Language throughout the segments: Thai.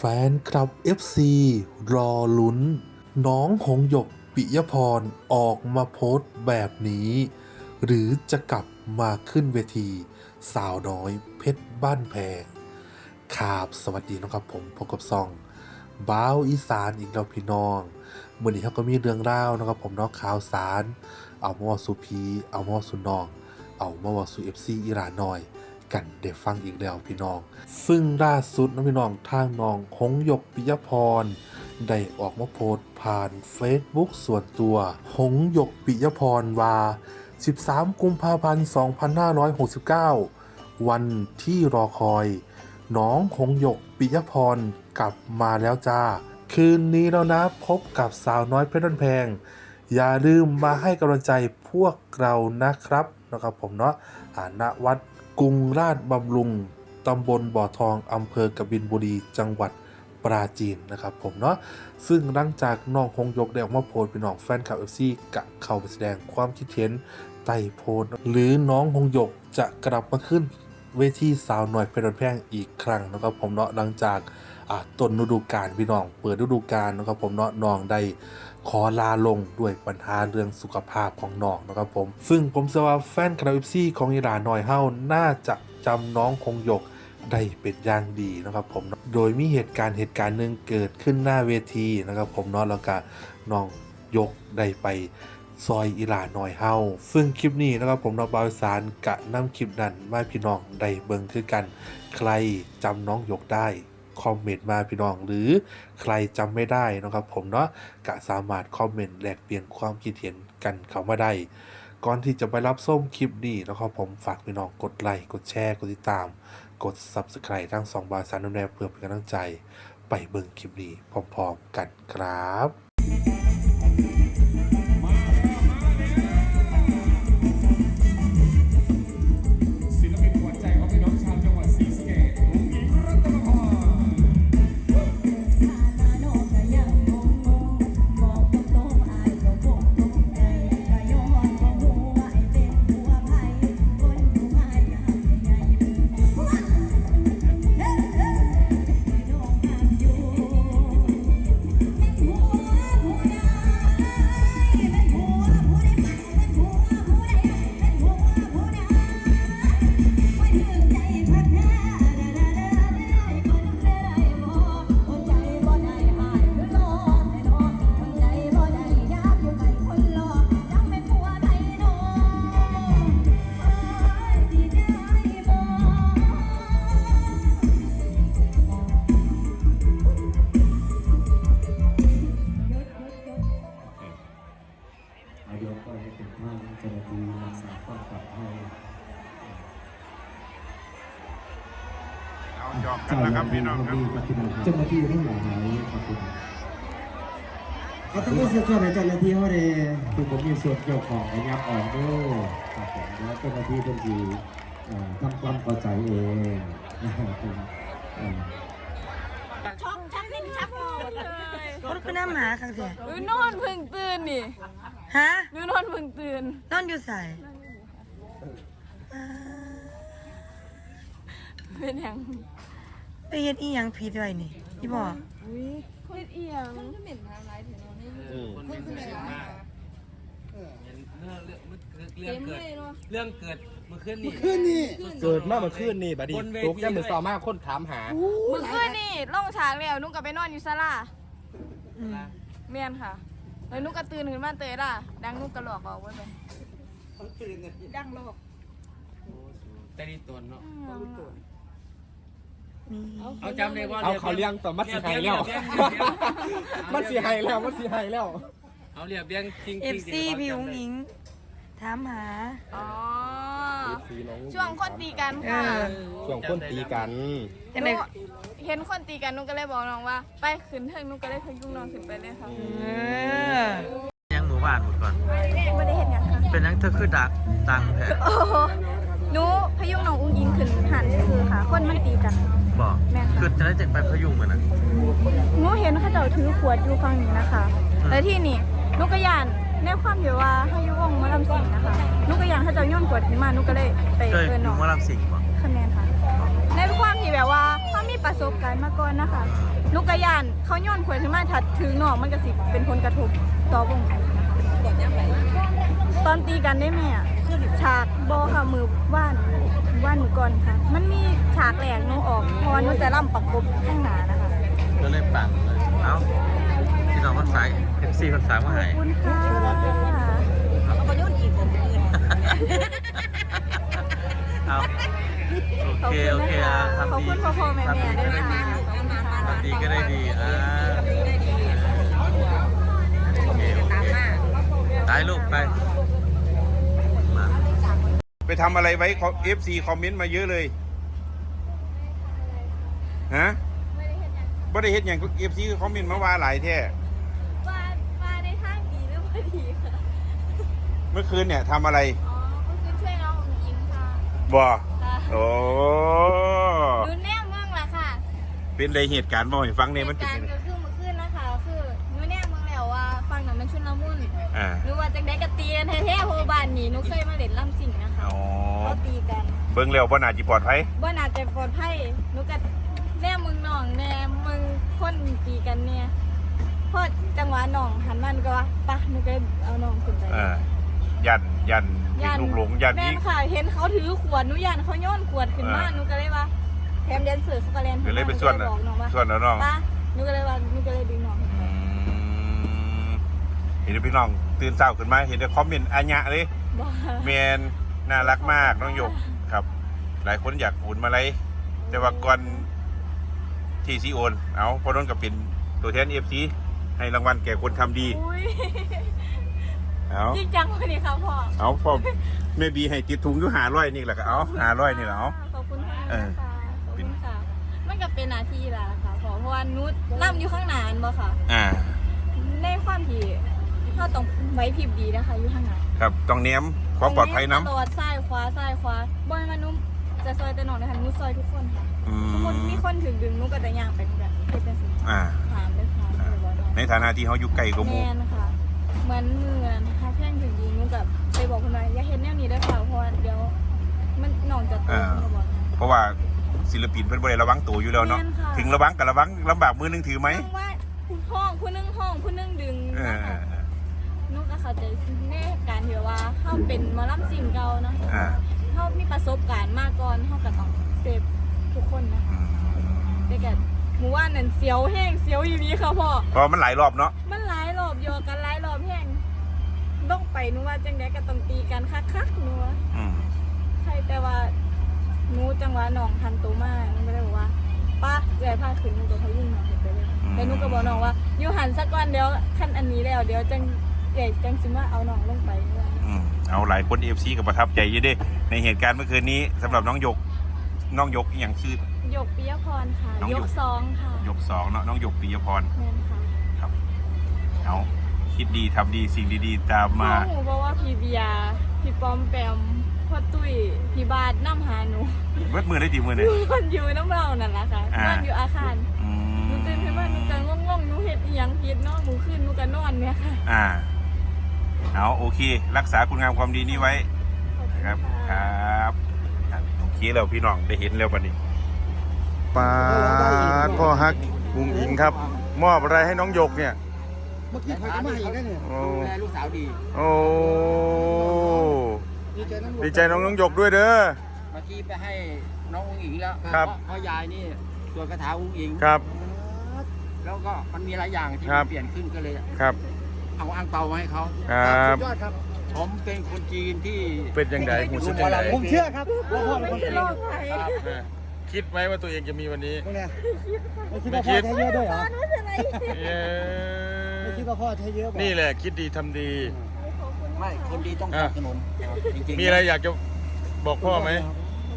แฟนคลับ FC รอลุ้น น้องหงหยกปิยพรออกมาโพสต์แบบนี้ หรือจะกลับมาขึ้นเวที สาวน้อยเพชรบ้านแพงครับสวัสดีนะครับผมพบกับซองบ้าวอีสานอีกแล้วพี่น้องเมื่อนี้เขาก็มีเรื่องเล่านะครับผมนาะข่าวสาร เอามาว่าสุพี เอามาว่าสุนอง เอามาว่าสุเอฟซีอิหร่านหน่อย กันเดี๋ยวฟังอีกแล้วพี่น้อง ซึ่งล่าสุดนะพี่น้องทางน้องหงหยกปิยพร ได้ออกมาโพสต์ผ่าน Facebook ส่วนตัวหงหยกปิยพรว่า 13 กุมภาพันธ์ 2569 วันที่รอคอย น้องหงหยกปิยพรกลับมาแล้วจ้า คืนนี้แล้วนะพบกับสาวน้อยเพชรนแพง อย่าลืมมาให้กำลังใจพวกเรานะครับ นะครับผมเนาะณวัดกรุงราชบำรุงตำบลบ่อทองอำเภอกบินบุรีจังหวัดปราจีนนะครับผมเนาะซึ่งหลังจากน้องคงยกได้ออกมาโพสต์เป็นน้องแฟนคลับเอฟซีกะเข้าไปแสดงความคิดเห็นใต้โพสหรือน้องคงยกจะกลับมาขึ้นเวทีสาวหน่อยเพลินแพงอีกครั้งนะครับผมเนาะหลังจากต้นฤดูกาลพี่น้องเปิดฤดูกาลนะครับผมเนาะน้องได้ ขอลาลงด้วยปัญหาเรื่องสุขภาพของน้องนะครับผม ซึ่งผมเชื่อว่าแฟนคลับเอฟซี่ของอีหลาหน่อยเฮาน่าจะจำน้องคงหยกได้เป็นอย่างดีนะครับผม โดยมีเหตุการณ์เหตุการณ์หนึ่งเกิดขึ้นหน้าเวทีนะครับผมเนาะแล้วก็น้องยกได้ไปซอยอีหลาหน่อยเฮาซึ่งคลิปนี้นะครับผมเนาบาวสารกะนำคลิปนั้นมาพี่น้องได้เบิ่งคือกัน ใครจำน้องยกได้ คอมเมนต์มาพี่น้อง หรือใครจำไม่ได้นะครับ ผมเนาะก็สามารถคอมเมนต์แลกเปลี่ยนความคิดเห็นกันเข้ามาได้ ก่อนที่จะไปรับส้มคลิปนี้นะครับผมฝากพี่น้องกดไลค์กดแชร์กดติดตาม กด Subscribe ทั้งสองบาทสารนแนวเพื่อเป็นกำลังใจ ไปเบิ่งคลิปนี้พร้อมๆกันครับ กกันนะครับพี่น้องครับกับพี่น้องครับเจ้าหน้าที่ทั้งหลายขอบคุณเอาต้องมีส่วนช่วยในเจ้าหน้าที่เขาเลยคือผมมีส่วนเกี่ยวของในยับออกด้วยครับผมแล้วเจ้าหน้าที่เป็นทีเอ่อทำความเข้าใจเองนะครับผมเอ่อช็อกชักนิ่งชักงอหมดเลยรถก็น้ำหมาครั้งเดียวหนูนอนเพึ่งตื่นนี่ฮะหนูนอนเพึ่งตื่นนอนอยู่ใส่เป็นหยัง ไปเฮ็ดอีหยังผิดไว้นี่พี่บอกเฮ็ดอีหยังเรื่องเกิดเรื่องเกิดเมื่อคืนนี้ขึ้นนี่เกิดมาเมื่อคืนนี่บัดนี้บนเวทีตกย่ำมือสาวมากคนถามหาเมื่อคืนนี่ลงฉากแล้วหนุก็ไปนอนอยู่ศาลาเมียนค่ะแล้วหนุก็ตื่นขึ้นมาเตยล่ะดังหนุกระหลอกออกไว้เลยดังโลกแต่นี่ตนเนาะมี เอาจำได้ว่าเอาเขาเลี้ยงต่อมัดสีไฮแล้ว มันสีไฮแล้ว มันสีไฮแล้ว เอาเรียบเรียงจริงเอฟซีพี่อุ๋งอิงถามหา อ๋อสีน้องช่วงคนตีกันเอค่ะอช่วงคนตีกัน จังหได๋นูเห็นคนตีกันหนุก็เลยบอกน้องว่า ไปขึ้นเทิงหนุก็เลยพยุงน้องขึ้นไปเลยค่ะเออยังหมู่บ้านหมดก่อน ไม่ได้เห็นหยังค่ะเป็นยังเธอคือดักตังแท้โอ้โหหนูพยุงน้องอุ้งอิงขึ้นหันซื่อๆค่ะ คนมันตีกัน บอกแม่ค่ะ คือจะได้จังไปพยุงเหมือนน่ะหนูเห็นเขาเจ้าถือขวดอยู่ฝั่งนี้นะคะแล้วที่นี่หนูก็ยานในความที่ว่าให้อยุวงหมาลำสิงนะคะหนูก็ยานเขาเจ้าโย่นขวดขึ้นมาหนูก็เลยไปเคยเอินอน้อยู่งหมาลำสิงบ่คะแนนค่ะ ในความที่แบบว่าถ้ามีประสบการณ์มาก่อนนะคะนุกกระยานเขาโย้อนขวดขึ้นมาถัดถึงหนองมันก็สิเป็นผลกระทบต่อวงการนะคะตอนตีกันได้ไหมอะฉากบอค่ะมือว่าน ว่านหนูก่อนค่ะ มันมีฉากแหลกหนูออกเพราะว่าหนูจะล่ำประกบข้างหน้านะคะก็เลยปังเลย เอ้าพี่น้องคนสายเอฟซีคนสายมาขอให้บคุณค่ะเอาไปยุ่นอีกผมอื่นเอาขโออบเคคุณโอเคนะคะอะขอบทำดีคุณพ่อพ่อแม่แม่ด้วยค่ะขอบคุณค่ะทำดีก็ได้ดีอ่าโอเคโอเคตายลูกไปมา ไปทำอะไรไว้เอฟซีคอมเมนต์มาเยอะเลยฮะบ่ได้เห็นอย่างเอฟซีคอมเมนต์มาว่าหลายแท้ว่าว่าในทางดีหรือไม่ดีค่ะเมื่อคืนเนี่ยทำอะไรอ๋อก็คือช่วยน้องอุ๋งอิงค่ะบ่ค่ะโอ้ดูแน่เมืองละค่ะ เป็นไรเหตุการณ์บ่ให้ฟังเนี่ยมันเหเป็นตุการยังณ์ไงก็คือ อ่าหรือว่าจังได้กระตีกันแท้ๆเพราะว่าบ้านนี้หนูเคยมาเล่นล่ำสิงนะคะอ๋อ เขาตีกันเบิ่งแล้วบ่น่าจิปลอดภัยบ่น่าจะปลอดภัยหนูก็แน่มึงน้องแน่มึงคนตีกันเนี่ยพอจังหวะน้องหันมันก็ว่าปะหนูก็เอาน้องขึ้นไป อ่ายันยันยิงลูกหลงยันแม่ยินงค่ะ เห็นเขาถือขวดหนูยันเขาโย้อนขวดขึ้นมาอ่า หนูก็เลยว่าแถมแดนเซอร์เขาก็เล่นเดี๋ยวเลยไปส่วนหน่ะบอกน้องว่าส่วนแล้วน้อง ป้าหนูก็เลยว่าหนูก็เลยดึงน้องขึ้นไป อืม เห็นพี่น้องตื่นเช้าขึ้นมาเห็นแต่คอมเมนต์อัญญะเลยบอกเมนน่ารักมากน้องหยกครับ หลายคนอยากโอนมาเลยแต่ว่าก่อนที่ซีโอนเอาพอน้นกับเป็นตัวแทนเอฟซีให้รางวัลแก่คนทำดีอุ้ยเอาจริงจังวันนี้ค่ะพ่อเอาพอแม่บีให้ติดถุงอยู่หาร้อยนี่แหละก็เอาหาร้อยนี่แหละเอาขอบคุณค่ะเออขอบคุณค่ะมันก็เป็นหน้าที่และค่ะพ่อเพราะว่านุชล่ำอยู่ข้างหน้าอันบ่ค่ะ อ่าในความที่ เราต้องไว้พริบดีนะคะอยู่ข้างหน้าครับต้องเน้มความปลอดภัยน้ตลอดซ้ายขวาซ้ายขวาบ่อยมานุ่มจะซอยแต่น้องนะคะนุชซอยทุกคนค่ะำอืทุกคนมมีคนถึงดึงนุชก็จะย่างไปแบบเป็นสิอ่าถามเลยค่ะเดี๋ยวบอกน้องในฐานะที่เขาอยู่ไกลกับหแมมูนค่ะเหมือนมือนะคะแพ่งถึงยิงนุชกับไปบอกคุณนายอย่าเห็นแนวนี้ได้อค่ะเพราะว่าเดี๋ยวมันหนองจะโตคุณก็บอกนะเพราะว่าศิลปินเพิ่นบ่ได้ระวังตัวอยู่แล้วเนาะแม่นค่ะถึงระวังกับระวังลำบากมือหนึงถือไหมต้องว่าห้องผู้หนึงห้องผู้หนึงดึงเออนะคะ นุชก็เข้าใจในการที่ว่าเขาเป็นหมอลำสิ่งเก่าเนาะอ่าเขามีประสบการณ์มาก่อนเขาก็ต้องเซฟทุกคนนะคะอืมแต่ก็หมู่ว่านั่นเสียวแห้งเสียวอยู่นี้ค่ะพ่อเพราะมันหลายรอบเนาะมันหลายรอบโยกันหลายรอบแห้งต้องไปหนูว่าจังไดก็ต้องตีกันคักๆหนูว่าอืมใช่แต่ว่าหนูจังหวะน้องทันตัวมากหนูก็เลยบอกว่าป้าเดี๋ยวพาขึ้นหนูตัวเขายิ่งน้องขึ้นไปเลยแต่หนูก็บอกน้องว่าอยู่หันสักวันเดี๋ยวขั้นอันนี้แล้วเดี๋ยวจัง ใหญ่จังสิมาเอาน้องลงไปว่าอืมเอาหลายคนเอฟซีกับประทับใจเยอะเด้ในเหตุการณ์เมื่อคืนนี้สำหรับน้องหยกน้องหยกอหย่างชื่อ หยกปิยพรค่ะน้องหยยก กสองค่ะหยกสองเนาะน้องหยกปิยพรแม่นค่ะครับเอาคิดดีทำดีสิ่งดีๆ ตามพ่อมาหนูบอกว่าพี่เบียร์พี่ปอมแปมพ่อตุ้ยพี่บาทน้ำหาหนูเบิดมือได้ตีมือหเนี่ยนูมันอยู่น้ำเรานั่นแหละค่ะอ่า นอนอยู่อาคารอืหนูตื่นขึ้นมาหนูจะง่วงๆหนูเห็ดอีหยังผิดเนาะหนูขึ้นหนูก็นอนเนี่ยค่ะ อ่า เอาโอเค รักษาคุณงามความดีนี้ไว้ขอบณครับะครับอะโอเคแล้วพี่น้องได้เห็นแล้ววันนี้ปาดพ่อฮักกุ้งอิงครับ มอบอะไรให้น้องหยกเนี่ยเมื่อกี้ใครก็มาอีกแล้วเนี่ยโอ้ดูแลลูกสาวดีโอ้ดีใจน้ำดีใจน้องน้องหยกด้วยเด้อเมื่อกี้ไปให้น้องอุ้งอิงแล้วครับเพาะเพราะยายนี่สวดคาถาอุ้งอิงครับ แล้วก็มันมีหลายอย่างที่ครัมับนเปลี่ยนขึ้นก็เลยครับ เอาอ่างเปามาให้เขาครับยอดครับผมเป็นคนจีนที่เป็นยังไงหูสึกยังไงผมเชื่อครับว่าพ่อเป็นคนไม่จริรงอดไหมคิดไหมว่าตัวเองจะมีวันนี้ ตรงเนี้ยไม่คิดว่าพ่อใช้เยอะด้วยเหรอไม่เป็นไรไม่คิดว่าพ่อใช้เยอะป่ะนี่แหละคิดดีทำดีขอบคุณไม่คนดีต้องสนับสนุนจริงๆมีอะไรอยากจะบอกพ่อไหม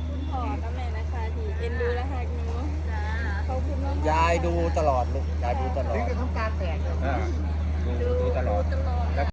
คุณพ่อกับแม่นะคะที่เอ็นดูและฮักหนูจ้าขอบคุณมากๆยายดูตลอดลูกยายดูตลอถึงดกับน้ำตาแตกเลย อ่า ดูดูตลอด